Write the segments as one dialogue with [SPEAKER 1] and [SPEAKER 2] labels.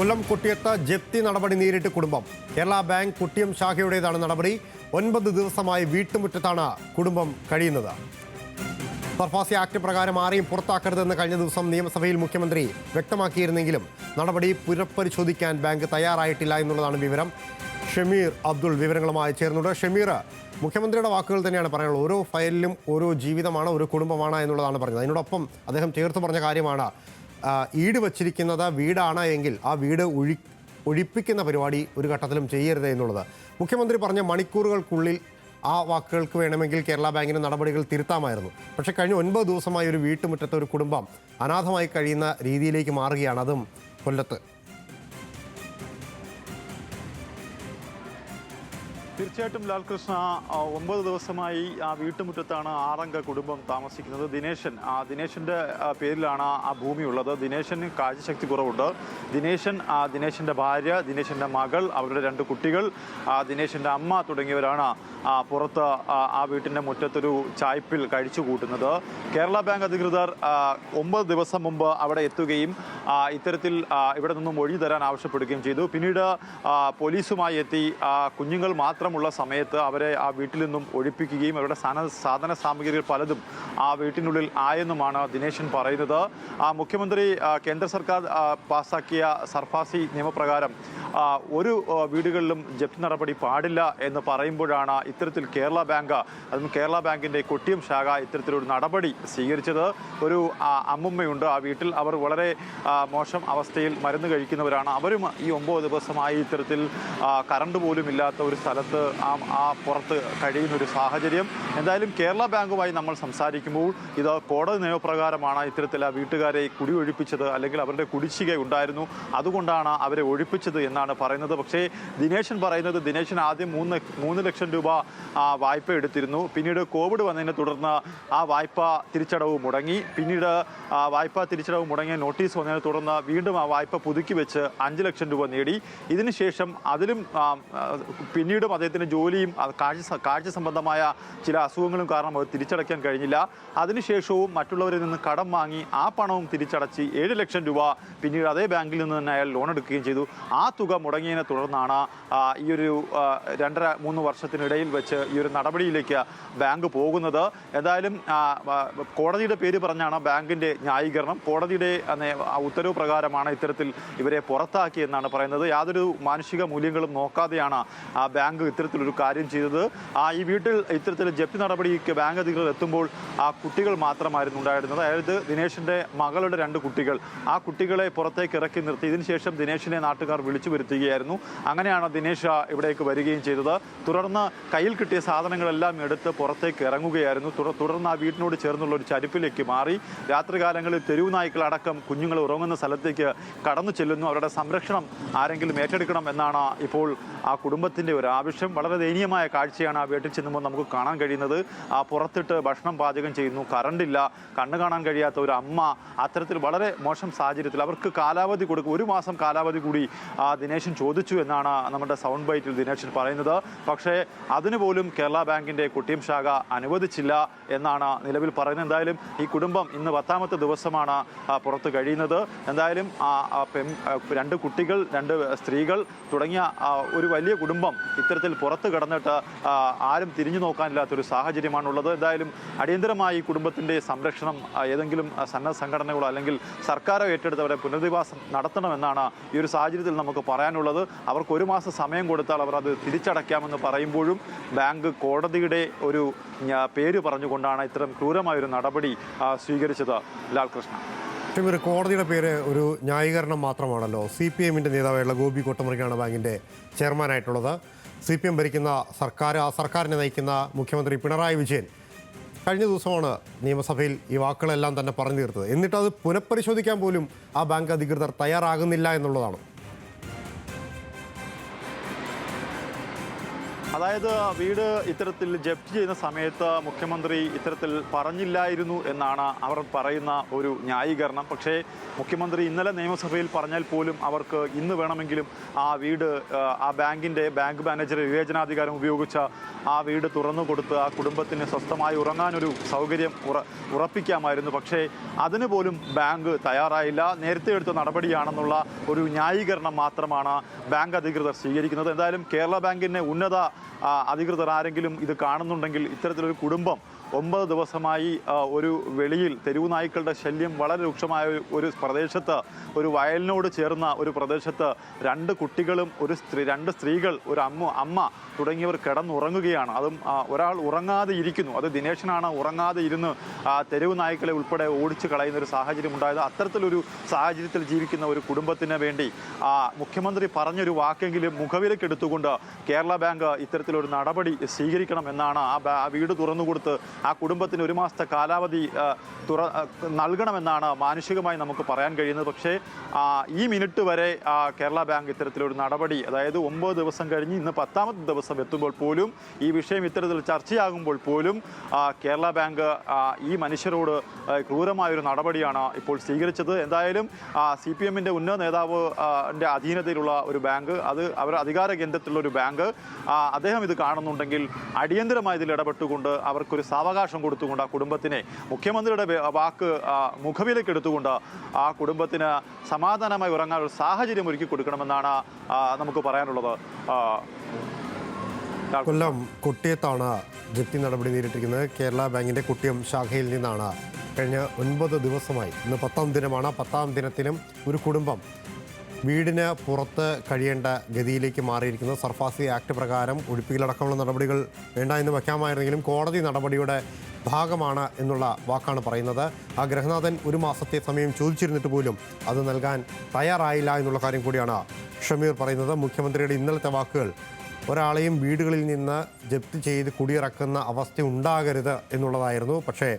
[SPEAKER 1] കൊല്ലം കുട്ടിയത്ത് ജപ്തി നടപടി നേരിട്ട് കുടുംബം. കേരള ബാങ്ക് കുട്ടിയം ശാഖയുടേതാണ് നടപടി. ഒൻപത് ദിവസമായി വീട്ടുമുറ്റത്താണ് കുടുംബം കഴിയുന്നത്. സർഫാസി ആക്ട് പ്രകാരം ആരെയും പുറത്താക്കരുതെന്ന് കഴിഞ്ഞ ദിവസം നിയമസഭയിൽ മുഖ്യമന്ത്രി വ്യക്തമാക്കിയിരുന്നെങ്കിലും നടപടി പുനഃപരിശോധിക്കാൻ ബാങ്ക് തയ്യാറായിട്ടില്ല എന്നുള്ളതാണ് വിവരം. ഷമീർ അബ്ദുൾ വിവരങ്ങളുമായി ചേർന്നുണ്ട് ഷമീർ മുഖ്യമന്ത്രിയുടെ വാക്കുകൾ തന്നെയാണ് പറയാനുള്ളത്. ഓരോ ഫയലിലും ഓരോ ജീവിതമാണ് ഒരു കുടുംബമാണ് എന്നുള്ളതാണ് പറഞ്ഞത്. അതിനോടൊപ്പം അദ്ദേഹം ചേർത്ത് പറഞ്ഞ കാര്യമാണ്. ഈട് വച്ചിരിക്കുന്നത് വീടാണ് എങ്കിൽ ആ വീട് ഒഴി ഒഴിപ്പിക്കുന്ന പരിപാടി ഒരു ഘട്ടത്തിലും ചെയ്യരുത് എന്നുള്ളത്. മുഖ്യമന്ത്രി പറഞ്ഞ മണിക്കൂറുകൾക്കുള്ളിൽ ആ വാക്കുകൾക്ക് വേണമെങ്കിൽ കേരള ബാങ്കിന് നടപടികൾ തിരുത്താമായിരുന്നു. പക്ഷേ കഴിഞ്ഞ ഒൻപത് ദിവസമായി ഒരു വീട്ടുമുറ്റത്തെ ഒരു കുടുംബം അനാഥമായി കഴിയുന്ന രീതിയിലേക്ക് മാറുകയാണ്. അതും കൊല്ലത്ത്.
[SPEAKER 2] തീർച്ചയായിട്ടും ലാൽകൃഷ്ണ ഒമ്പത് ദിവസമായി ആ വീട്ടുമുറ്റത്താണ് ആറംഗ കുടുംബം താമസിക്കുന്നത്. ദിനേശൻ ആ ദിനേശന്റെ പേരിലാണ് ആ ഭൂമി ഉള്ളത്. ദിനേശന് കാഴ്ചശക്തി കുറവുണ്ട്. ദിനേശൻ ആ, ദിനേശന്റെ ഭാര്യ ദിനേശന്റെ മകൾ അവരുടെ രണ്ട് കുട്ടികൾ ആ, ദിനേശന്റെ അമ്മ തുടങ്ങിയവരാണ് പുറത്ത് ആ, വീട്ടിന്റെ മുറ്റത്തൊരു ചായ്പിൽ കഴിച്ചു കൂട്ടുന്നത്. കേരള ബാങ്ക് അധികൃതർ ഒമ്പത് ദിവസം മുമ്പ് അവിടെ എത്തുകയും ഇത്തരത്തിൽ ഇവിടെ നിന്നും ഒഴിഞ്ഞു തരാൻ ആവശ്യപ്പെടുകയും ചെയ്തു. പിന്നീട് പോലീസുമായി എത്തി കുഞ്ഞുങ്ങൾ കുഞ്ഞുങ്ങൾ മാത്രമുള്ള സമയത്ത് അവരെ ആ വീട്ടിൽ നിന്നും ഒഴിപ്പിക്കുകയും അവരുടെ സാധന സാധന സാമഗ്രികൾ പലതും ആ വീട്ടിനുള്ളിൽ ആയെന്നുമാണ് ദിനേശൻ പറയുന്നത്. മുഖ്യമന്ത്രി കേന്ദ്ര സർക്കാർ പാസാക്കിയ സർഫാസി നിയമപ്രകാരം ഒരു വീടുകളിലും ജപ്തി നടപടി പാടില്ല എന്ന് പറയുമ്പോഴാണ് ഇത്തരത്തിൽ കേരള ബാങ്ക് അതും കേരള ബാങ്കിന്റെ കൊട്ടിയം ശാഖ ഇത്തരത്തിലൊരു നടപടി സ്വീകരിച്ചത്. ഒരു അമ്മുമ്മയുണ്ട് ആ വീട്ടിൽ. അവർ വളരെ മോശം അവസ്ഥയിൽ മരുന്ന് കഴിക്കുന്നവരാണ്. അവരും ഈ ഒമ്പത് ദിവസമായി ഇത്തരത്തിൽ കറണ്ട് പോലും ഇല്ലാത്ത ഒരു സ്ഥലത്ത് ആ ആ പുറത്ത് കഴിയുന്ന ഒരു സാഹചര്യം. എന്തായാലും കേരള ബാങ്കുമായി നമ്മൾ സംസാരിക്കുമ്പോൾ ഇത് കോടതി നിയമപ്രകാരമാണ് ഇത്തരത്തിൽ ആ വീട്ടുകാരെ കുടിയൊഴിപ്പിച്ചത് അല്ലെങ്കിൽ അവരുടെ കുടിശ്ശിക ഉണ്ടായിരുന്നു. അതുകൊണ്ടാണ് അവരെ ഒഴിപ്പിച്ചത് എന്നാണ് പറയുന്നത്. പക്ഷേ ദിനേശൻ പറയുന്നത് ദിനേശൻ ആദ്യം മൂന്ന് മൂന്ന് ലക്ഷം രൂപ വായ്പ എടുത്തിരുന്നു. പിന്നീട് കോവിഡ് വന്നതിനെ തുടർന്ന് ആ വായ്പ തിരിച്ചടവ് മുടങ്ങി. പിന്നീട് ആ വായ്പ തിരിച്ചടവ് മുടങ്ങിയ നോട്ടീസ് വന്നതിനെ തുടർന്ന് വീണ്ടും ആ വായ്പ പുതുക്കി വെച്ച് അഞ്ച് ലക്ഷം രൂപ നേടി. ഇതിനുശേഷം അതിലും പിന്നീടും അദ്ദേഹത്തിന് ജോലിയും കാഴ്ച കാഴ്ച സംബന്ധമായ ചില അസുഖങ്ങളും കാരണം അത് തിരിച്ചടയ്ക്കാൻ കഴിഞ്ഞില്ല. അതിനുശേഷവും മറ്റുള്ളവരിൽ നിന്ന് കടം വാങ്ങി ആ പണവും തിരിച്ചടച്ച് ഏഴ് ലക്ഷം രൂപ പിന്നീട് അതേ ബാങ്കിൽ നിന്ന് തന്നെ അയാൾ ലോൺ എടുക്കുകയും ചെയ്തു. ആ തുക മുടങ്ങിയതിനെ തുടർന്നാണ് ഈ ഒരു രണ്ടര മൂന്ന് വർഷത്തിനിടയിൽ വെച്ച് ഈ ഒരു നടപടിയിലേക്ക് ബാങ്ക് പോകുന്നത്. എന്തായാലും കോടതിയുടെ പേര് പറഞ്ഞാണ് ബാങ്കിന്റെ ന്യായീകരണം. കോടതിയുടെ ഉത്തരവ് പ്രകാരമാണ് ഇത്തരത്തിൽ ഇവരെ പുറത്താക്കിയെന്നാണ് പറയുന്നത്. യാതൊരു മാനുഷിക മൂല്യങ്ങളും നോക്കാതെയാണ് ആ ബാങ്ക് ഇത്തരത്തിലൊരു കാര്യം ചെയ്തത്. ആ ഈ വീട്ടിൽ ഇത്തരത്തിൽ ജപ്തി നടപടിക്ക് ബാങ്ക് അധികൃതർ എത്തുമ്പോൾ ആ കുട്ടികൾ മാത്രമായിരുന്നു ഉണ്ടായിരുന്നത്. അതായത് ദിനേശിന്റെ മകളുടെ രണ്ട് കുട്ടികൾ. ആ കുട്ടികളെ പുറത്തേക്ക് ഇറക്കി നിർത്തി. ഇതിനുശേഷം ദിനേശിനെ നാട്ടുകാർ വിളിച്ചു വരുത്തുകയായിരുന്നു. അങ്ങനെയാണ് ദിനേശ് ഇവിടേക്ക് വരികയും ചെയ്തത്. തുടർന്ന് കയ്യിൽ കിട്ടിയ സാധനങ്ങളെല്ലാം എടുത്ത് പുറത്തേക്ക് ഇറങ്ങുകയായിരുന്നു. തുടർ- തുടർന്ന് ആ വീട്ടിനോട് ചേർന്നുള്ള ഒരു ചരിപ്പിലേക്ക് മാറി. രാത്രികാലങ്ങളിൽ തെരുവ് നായ്ക്കൾ അടക്കം കുഞ്ഞുങ്ങൾ ഉറങ്ങുന്ന സ്ഥലത്തേക്ക് കടന്നു ചെല്ലുന്നു. അവരുടെ സംരക്ഷണം ആരെങ്കിലും ഏറ്റെടുക്കണം എന്നാണ് ഇപ്പോൾ ആ കുടുംബത്തിന്റെ ഒരു ആവശ്യം. വളരെ ദയനീയമായ കാഴ്ചയാണ് ആ വീട്ടിൽ ചെന്നുമ്പോൾ നമുക്ക് കാണാൻ കഴിയുന്നത്. ആ പുറത്തിട്ട് ഭക്ഷണം പാചകം ചെയ്യുന്നു. കറണ്ടില്ല. കണ്ണു കാണാൻ കഴിയാത്ത ഒരു അമ്മ. അത്തരത്തിൽ വളരെ മോശം സാഹചര്യത്തിൽ അവർക്ക് കാലാവധി കൊടുക്കും. ഒരു മാസം കാലാവധി കൂടി ആ ദിനേശൻ ചോദിച്ചു എന്നാണ് നമ്മുടെ സൗണ്ട് ബൈറ്റിൽ ദിനേശൻ പറയുന്നത്. പക്ഷേ അതിനുപോലും കേരള ബാങ്കിന്റെ കുട്ടിയം ശാഖ അനുവദിച്ചില്ല എന്നാണ് നിലവിൽ പറയുന്നത്. എന്തായാലും ഈ കുടുംബം ഇന്ന് പത്താമത്തെ ദിവസമാണ് പുറത്ത് കഴിയുന്നത്. എന്തായാലും രണ്ട് കുട്ടികൾ രണ്ട് സ്ത്രീകൾ തുടങ്ങിയ ഒരു വലിയ കുടുംബം ഇത്തരത്തിൽ പുറത്ത് കിടന്നിട്ട് ആരും തിരിഞ്ഞു നോക്കാനില്ലാത്തൊരു സാഹചര്യമാണുള്ളത്. എന്തായാലും അടിയന്തരമായി ഈ കുടുംബത്തിന്റെ സംരക്ഷണം ഏതെങ്കിലും സന്നദ്ധ സംഘടനകളോ അല്ലെങ്കിൽ സർക്കാരോ ഏറ്റെടുത്തവരെ പുനരധിവാസം നടത്തണമെന്നാണ് ഈ ഒരു സാഹചര്യത്തിൽ നമുക്ക് പറയാനുള്ളത് അവർക്ക് ഒരു മാസം സമയം കൊടുത്താൽ അവർ അത് തിരിച്ചടയ്ക്കാമെന്ന് പറയുമ്പോഴും ബാങ്ക് കോടതിയുടെ ഒരു പേര് പറഞ്ഞുകൊണ്ടാണ് ഇത്തരം ക്രൂരമായൊരു നടപടി സ്വീകരിച്ചത് ലാൽകൃഷ്ണ.
[SPEAKER 1] ഒരു കോടതിയുടെ പേര് ഒരു ന്യായീകരണം മാത്രമാണല്ലോ. സി പി എമ്മിന്റെ നേതാവായുള്ള ഗോപി കൊട്ടമുറിക്കാണ് ബാങ്കിന്റെ ചെയർമാനായിട്ടുള്ളത്. സി പി എം ഭരിക്കുന്ന സർക്കാർ ആ സർക്കാരിനെ നയിക്കുന്ന മുഖ്യമന്ത്രി പിണറായി വിജയൻ കഴിഞ്ഞ ദിവസമാണ് നിയമസഭയിൽ ഈ വാക്കുകളെല്ലാം തന്നെ പറഞ്ഞു തീർത്തത്. എന്നിട്ട് അത് പുനഃപരിശോധിക്കാൻ പോലും ആ ബാങ്ക് അധികൃതർ തയ്യാറാകുന്നില്ല എന്നുള്ളതാണ്.
[SPEAKER 2] അതായത് വീട് ഇത്തരത്തിൽ ജപ്തി ചെയ്യുന്ന സമയത്ത് മുഖ്യമന്ത്രി ഇത്തരത്തിൽ പറഞ്ഞില്ലായിരുന്നു എന്നാണ് അവർ പറയുന്ന ഒരു ന്യായീകരണം. പക്ഷേ മുഖ്യമന്ത്രി ഇന്നലെ നിയമസഭയിൽ പറഞ്ഞാൽ പോലും അവർക്ക് ഇന്ന് വേണമെങ്കിലും ആ വീട് ആ, ബാങ്കിന്റെ ബാങ്ക് മാനേജർ വിവേചനാധികാരം ഉപയോഗിച്ച ആ വീട് തുറന്നു കൊടുത്ത് ആ കുടുംബത്തിന് സ്വസ്ഥമായി ഉറങ്ങാനൊരു സൗകര്യം ഉറ ഉറപ്പിക്കാമായിരുന്നു. പക്ഷേ അതിന് പോലും ബാങ്ക് തയ്യാറായില്ല. നേരത്തെ എടുത്ത നടപടിയാണെന്നുള്ള ഒരു ന്യായീകരണം മാത്രമാണ് ബാങ്ക് അധികൃതർ സ്വീകരിക്കുന്നത്. എന്തായാലും കേരള ബാങ്കിന്റെ ഉന്നത അധികൃതർ ആരെങ്കിലും ഇത് കാണുന്നുണ്ടെങ്കിൽ ഇത്തരത്തിലൊരു കുടുംബം ഒമ്പത് ദിവസമായി ഒരു വെളിയിൽ തെരുവു നായ്ക്കളുടെ ശല്യം വളരെ രൂക്ഷമായ ഒരു- പ്രദേശത്ത് ഒരു വയലിനോട് ചേർന്ന ഒരു പ്രദേശത്ത് രണ്ട് കുട്ടികളും ഒരു സ്ത്രീ രണ്ട് സ്ത്രീകൾ ഒരു അമ്മ അമ്മ തുടങ്ങിയവർ കിടന്നുറങ്ങുകയാണ്. അതും ഒരാൾ ഉറങ്ങാതെ ഇരിക്കുന്നു. അത് ദിനേശനാണ് ഉറങ്ങാതെ ഇരുന്ന് തെരുവു നായ്ക്കളെ ഉൾപ്പെടെ ഓടിച്ചു കളയുന്ന ഒരു സാഹചര്യം ഉണ്ടായത്. അത്തരത്തിലൊരു സാഹചര്യത്തിൽ ജീവിക്കുന്ന ഒരു കുടുംബത്തിന് വേണ്ടി മുഖ്യമന്ത്രി പറഞ്ഞൊരു വാക്കെങ്കിലും മുഖവിലക്കെടുത്തുകൊണ്ട് കേരള ബാങ്ക് ഇത്തരത്തിലൊരു നടപടി സ്വീകരിക്കണം എന്നാണ് ആ വീട് തുറന്നു കൊടുത്ത് ആ കുടുംബത്തിന് ഒരു മാസത്തെ കാലാവധി തുറ നൽകണമെന്നാണ് മാനുഷികമായി നമുക്ക് പറയാൻ കഴിയുന്നത്. പക്ഷേ ഈ മിനിറ്റ് വരെ കേരള ബാങ്ക് ഇത്തരത്തിലൊരു നടപടി അതായത് ഒമ്പത് ദിവസം കഴിഞ്ഞ് ഇന്ന് പത്താമത്തെ ദിവസം എത്തുമ്പോൾ പോലും ഈ വിഷയം ഇത്തരത്തിൽ ചർച്ചയാകുമ്പോൾ പോലും കേരള ബാങ്ക് ഈ മനുഷ്യരോട് ക്രൂരമായൊരു നടപടിയാണ് ഇപ്പോൾ സ്വീകരിച്ചത്. എന്തായാലും സി പി എമ്മിന്റെ ഉന്നത നേതാവ് അധീനതയിലുള്ള ഒരു ബാങ്ക് അത് അവർ അധികാര കേന്ദ്രത്തിലുള്ള ഒരു ബാങ്ക് അദ്ദേഹം ഇത് കാണുന്നുണ്ടെങ്കിൽ അടിയന്തരമായി ഇതിൽ ഇടപെട്ടുകൊണ്ട് അവർക്കൊരു സാവകാശം കൊടുത്തുകൊണ്ട് ആ കുടുംബത്തിനെ മുഖ്യമന്ത്രിയുടെ വാക്ക് മുഖവിലേക്ക് എടുത്തുകൊണ്ട് ആ കുടുംബത്തിന് സമാധാനമായി ഉറങ്ങാനുള്ള സാഹചര്യം ഒരുക്കി കൊടുക്കണമെന്നാണ് നമുക്ക് പറയാനുള്ളത്.
[SPEAKER 1] കൊല്ലം കുട്ടിയത്താണ് ജപ്തി നടപടി നേരിട്ടിരിക്കുന്നത്. കേരള ബാങ്കിന്റെ കുട്ടിയം ശാഖയിൽ നിന്നാണ്. കഴിഞ്ഞ ഒൻപത് ദിവസമായി ഇന്ന് പത്താം ദിനമാണ്. പത്താം ദിനത്തിലും ഒരു കുടുംബം വീടിന് പുറത്ത് കഴിയേണ്ട ഗതിയിലേക്ക് മാറിയിരിക്കുന്നത് സർഫാസി ആക്ട് പ്രകാരം ഒഴിപ്പിക്കലടക്കമുള്ള നടപടികൾ വേണ്ട എന്ന് വയ്ക്കാമായിരുന്നെങ്കിലും കോടതി നടപടിയുടെ ഭാഗമാണ് എന്നുള്ള വാക്കാണ് പറയുന്നത്. ആ ഗ്രഹനാഥൻ ഒരു മാസത്തെ സമയം ചോദിച്ചിരുന്നിട്ട് പോലും അത് നൽകാൻ തയ്യാറായില്ല എന്നുള്ള കാര്യം കൂടിയാണ് ഷമീർ പറയുന്നത്. മുഖ്യമന്ത്രിയുടെ ഇന്നലത്തെ വാക്കുകൾ ഒരാളെയും വീടുകളിൽ നിന്ന് ജപ്തി ചെയ്ത് കുടിയിറക്കുന്ന അവസ്ഥ ഉണ്ടാകരുത് എന്നുള്ളതായിരുന്നു. പക്ഷേ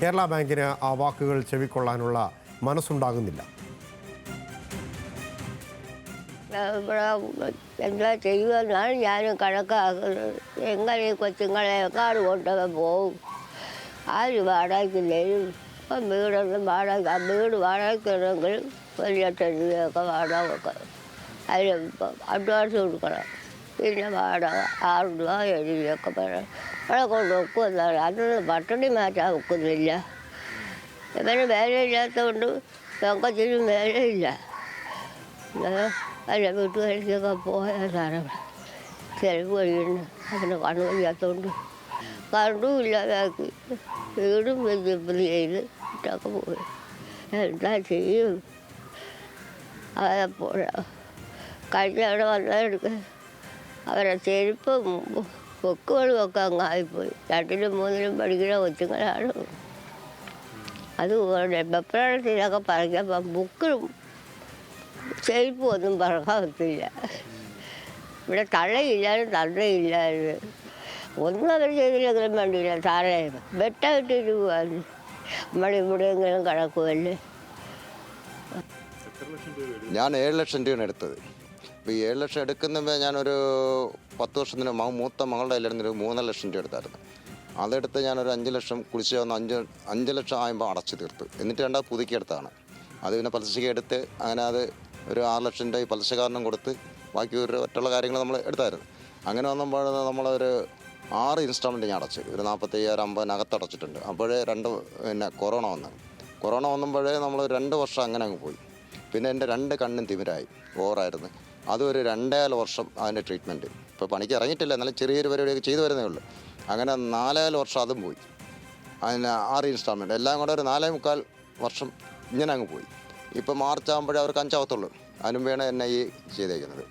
[SPEAKER 1] കേരള ബാങ്കിന് ആ വാക്കുകൾ ചെവിക്കൊള്ളാനുള്ള മനസ്സുണ്ടാകുന്നില്ല.
[SPEAKER 3] എന്താ ചെയ്യുമെന്നാണ് ഞാനും കണക്കാക്കുന്നത് എങ്ങനെ ഈ കൊച്ചുങ്ങളെ കാട് കൊണ്ടവൻ പോവും ആര് വാടകയ്ക്ക് തരും ഇപ്പം വീടൊന്നും വാടക വീട് വാടകയ്ക്കുണ്ടെങ്കിൽ ഒരു ലക്ഷം രൂപയൊക്കെ വാടക വെക്കണം അതിന് അഡ്വാൻസ് കൊടുക്കണം പിന്നെ വാടക ആറ് രൂപ ഏഴ് രൂപയൊക്കെ വേണം അവിടെ കൊണ്ട് വെക്കുമെന്നാണ് അതൊന്നും പട്ടണി മാറ്റാൻ വെക്കുന്നില്ല ഇവന് വേലയില്ലാത്തതുകൊണ്ട് പെങ്കച്ചിനും വേലയില്ല ഞാൻ അല്ല വീട്ടുകാരിക്കൊക്കെ പോയതാണ് ചെലവ് വഴിയുണ്ട് അവന് കണ്ണു വയ്യാത്തതുകൊണ്ട് കണ്ടും ഇല്ലാതാക്കി വീടും വെജിപ്പിൾ ചെയ്ത് ഇട്ടൊക്കെ പോയി എന്താ ചെയ്യും അതപ്പോൾ കഴിഞ്ഞ അവിടെ വന്നെടുക്ക അവരെ ചെരുപ്പും പൊക്കുകളും ഒക്കെ അങ്ങായിപ്പോയി രണ്ടിലും മൂന്നിലും പഠിക്കുന്ന കൊച്ചുങ്ങളാണ് അതുപോലെ വെപ്രാളത്തിലൊക്കെ പറഞ്ഞപ്പം ബുക്കിലും ചെരുപ്പ് ഒന്നും പറക്കാൻ പറ്റില്ല ഇവിടെ തള്ളയില്ലായിരുന്നു തള്ളയില്ലായിരുന്നു ഒന്നും അവർ ചെയ്തില്ലെങ്കിലും വേണ്ടിയില്ല താഴെ വെട്ടായിട്ടിട്ട് പോകാൻ നമ്മളിവിടെയെങ്കിലും കിടക്കുമല്ലേ
[SPEAKER 4] ഞാൻ ഏഴ് ലക്ഷം രൂപയാണ് എടുത്തത്. അപ്പോൾ ഈ ഏഴ് ലക്ഷം എടുക്കുന്ന ഞാനൊരു പത്ത് വർഷത്തിന് മൂത്ത മകളുടെ കയ്യിലിരുന്ന് ഒരു മൂന്നര ലക്ഷം രൂപ എടുത്തായിരുന്നു. അതെടുത്ത് ഞാനൊരു അഞ്ച് ലക്ഷം കുളിച്ച് വന്ന് അഞ്ച് അഞ്ച് ലക്ഷം ആകുമ്പോൾ അടച്ചു തീർത്തു. എന്നിട്ട് രണ്ടാമത് പുതുക്കിയെടുത്താണ് അത് പിന്നെ പലിശയ്ക്ക് എടുത്ത് അങ്ങനെ അത് ഒരു ആറ് ലക്ഷം രൂപ പലിശക്കാരനും കൊടുത്ത് ബാക്കി ഒരു മറ്റുള്ള കാര്യങ്ങൾ നമ്മൾ എടുത്തായിരുന്നു. അങ്ങനെ വന്നപ്പോൾ നമ്മളൊരു ആറ് ഇൻസ്റ്റാൾമെന്റ് ഞാൻ അടച്ചു. ഒരു നാൽപ്പത്തയ്യായിരം അമ്പതിനകത്ത് അടച്ചിട്ടുണ്ട്. അപ്പോഴേ രണ്ട് പിന്നെ കൊറോണ വന്നു. കൊറോണ വന്നപ്പോഴേ നമ്മൾ രണ്ട് വർഷം അങ്ങനെ അങ്ങ് പോയി. പിന്നെ എന്റെ രണ്ട് കണ്ണും തിമിരായി. ഓവറായിരുന്നു അതൊരു ഒരു രണ്ടേകാല വർഷം അതിന്റെ ട്രീറ്റ്മെന്റ് ഇപ്പോൾ പണിക്ക് ഇറങ്ങിയിട്ടില്ല. എന്നാലും ചെറിയൊരു പരിപാടിയൊക്കെ ചെയ്തു വരുന്നേ ഉള്ളൂ. അങ്ങനെ നാലേകാല വർഷം അതും പോയി. അതിന് ആറ് ഇൻസ്റ്റാൾമെന്റ് എല്ലാം കൂടെ ഒരു നാലേ മുക്കാൽ വർഷം ഇങ്ങനെ അങ്ങ് പോയി. ഇപ്പോൾ മാർച്ച് ആകുമ്പോഴേ അവർക്ക് അഞ്ചാവത്തുള്ളൂ. അതിനും വേണം എന്നെ ഈ ചെയ്തേക്കുന്നത്.